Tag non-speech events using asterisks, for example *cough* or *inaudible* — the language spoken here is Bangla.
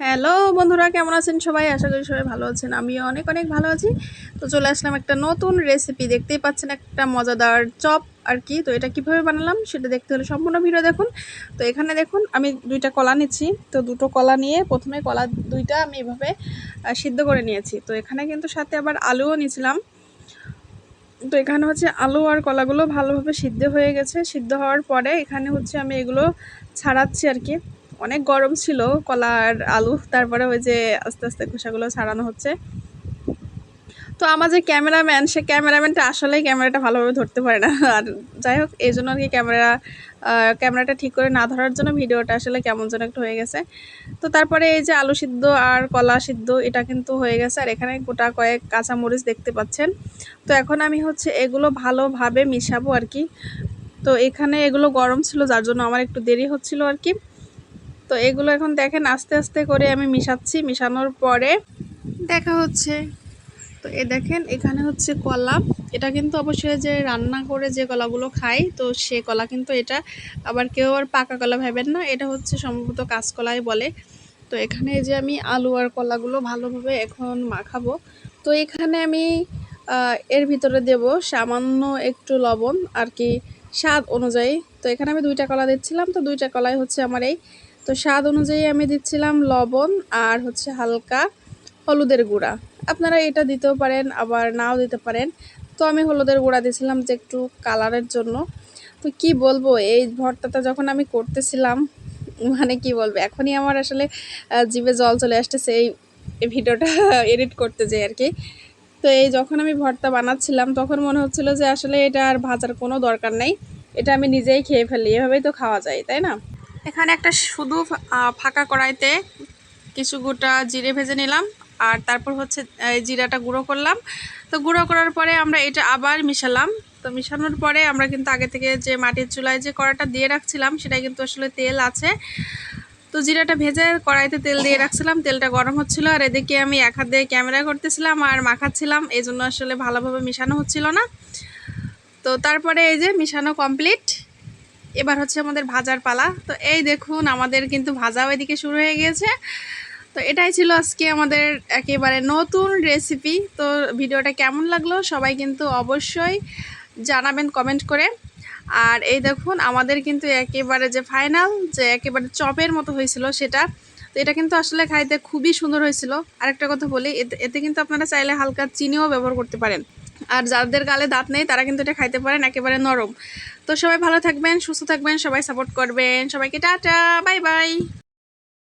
হ্যালো বন্ধুরা, কেমন আছেন সবাই? আশা করি সবাই ভালো আছেন। আমিও অনেক অনেক ভালো আছি। তো চলে আসলাম একটা নতুন রেসিপি দেখতেই পাচ্ছেন একটা মজাদার চপ আর কি। তো এটা কীভাবে বানালাম সেটা দেখতে হলে সম্পূর্ণ ভিডিও দেখুন। তো এখানে দেখুন, আমি দুইটা কলা নিচ্ছি। তো দুটো কলা নিয়ে প্রথমে কলা দুইটা আমি এভাবে সিদ্ধ করে নিয়েছি। তো এখানে কিন্তু সাথে আবার আলুও নিয়েছিলাম। তো এখানে হচ্ছে আলু আর কলাগুলো ভালোভাবে সিদ্ধ হয়ে গেছে। সিদ্ধ হওয়ার পরে এখানে হচ্ছে আমি এগুলো ছাড়াচ্ছি আর কি। অনেক গরম ছিল, কলা আর আলু, তারপরে ওই যে আস্তে আস্তে খোসাগুলো ছাড়ানো হচ্ছে। তো আমার যে ক্যামেরাম্যান, সে ক্যামেরাম্যানটা আসলেই ক্যামেরাটা ভালোভাবে ধরতে পারে না। আর যাই হোক, এই জন্য আর কি ক্যামেরা ক্যামেরাটা ঠিক করে না ধরার জন্য ভিডিওটা আসলে কেমন যেন একটু হয়ে গেছে। তো তারপরে এই যে আলু সিদ্ধ আর কলা সিদ্ধ, এটা কিন্তু হয়ে গেছে। আর এখানে গোটা কয়েক কাঁচামরিচ দেখতে পাচ্ছেন। তো এখন আমি হচ্ছে এগুলো ভালোভাবে মিশাবো আর কি। তো এখানে এগুলো গরম ছিল, যার জন্য আমার একটু দেরি হচ্ছিল আর কি। তো এগুলো এখন দেখেন আস্তে আস্তে করে আমি মিশাচ্ছি, মিশানোর পরে দেখা হচ্ছে। তো এ দেখেন, এখানে হচ্ছে কলা। এটা কিন্তু অবশ্যই যে রান্না করে যে কলাগুলো খাই, তো সে কলা কিন্তু এটা আবার কেউ আর পাকা কলা ভাবেন না, এটা হচ্ছে সম্ভবত কাঁচকলাই বলে। তো এখানে যে আমি আলু আর কলাগুলো ভালোভাবে এখন মাখাবো। তো এখানে আমি এর ভিতরে দেব সামান্য একটু লবণ আর কি স্বাদ অনুযায়ী। তো এখানে আমি দুইটা কলা দিচ্ছিলাম, তো দুইটা কলাই হচ্ছে আমার এই তো স্বাদ অনুযায়ী আমি দিচ্ছিলাম লবণ আর হচ্ছে হালকা হলুদের গুঁড়া। আপনারা এটা দিতেও পারেন, আবার নাও দিতে পারেন। তো আমি হলুদের গুঁড়া দিয়েছিলাম যে একটু কালারের জন্য। তো কি বলব, এই ভর্তাটা যখন আমি করতেছিলাম মানে কি বলব, এখনই আমার আসলে জিভে জল চলে আসতেছে। এই ভিডিওটা *laughs* এডিট করতে যাই আর কি। তো এই যখন আমি ভর্তা বানাচ্ছিলাম, তখন মনে হচ্ছিল যে আসলে এটা আর ভাজার কোনো দরকার নাই। এটা আমি নিজেই খেয়ে ফেলি। এভাবেই তো খাওয়া যায়, তাই না? এখানে একটা শুধু ফাঁকা কড়াইতে কিছু গোটা জিরে ভেজে নিলাম, আর তারপর হচ্ছে এই জিরাটা গুঁড়ো করলাম। তো গুঁড়ো করার পরে আমরা এটা আবার মিশালাম। তো মিশানোর পরে আমরা কিন্তু আগে থেকে যে মাটির চুলায় যে কড়াটা দিয়ে রাখছিলাম সেটা কিন্তু আসলে তেল আছে। তো জিরাটা ভেজে কড়াইতে তেল দিয়ে রাখছিলাম, তেলটা গরম হচ্ছিল, আর এদিকে আমি এক হাত দিয়ে ক্যামেরা করতেছিলাম আর মাখাচ্ছিলাম এই জন্য আসলে ভালোভাবে মিশানো হচ্ছিল না। তো তারপরে এই যে মিশানো কমপ্লিট এবার হচ্ছে আমাদের ভাজার পালা। তো এই দেখুন, আমাদের কিন্তু ভাজাও এদিকে শুরু হয়ে গিয়েছে। তো এটাই ছিল আজকে আমাদের একেবারে নতুন রেসিপি তো ভিডিওটা কেমন লাগল সবাই কিন্তু অবশ্যই জানাবেন কমেন্ট করে। আর এই দেখুন, আমাদের কিন্তু একেবারে যে ফাইনাল যে একেবারে চপের মতো হয়েছিল সেটা, তো এটা কিন্তু আসলে খাইতে খুবই সুন্দর হয়েছিল। আরেকটা কথা বলি, এতে এতে কিন্তু আপনারা চাইলে হালকা চিনিও ব্যবহার করতে পারেন। আর যাদের গালে দাঁত নেই, তারা কিন্তু এটা খাইতে পারেন, একেবারে নরম। তো সবাই ভালো থাকবেন, সুস্থ থাকবেন, সবাই সাপোর্ট করবেন। সবাইকে টাটা বাই বাই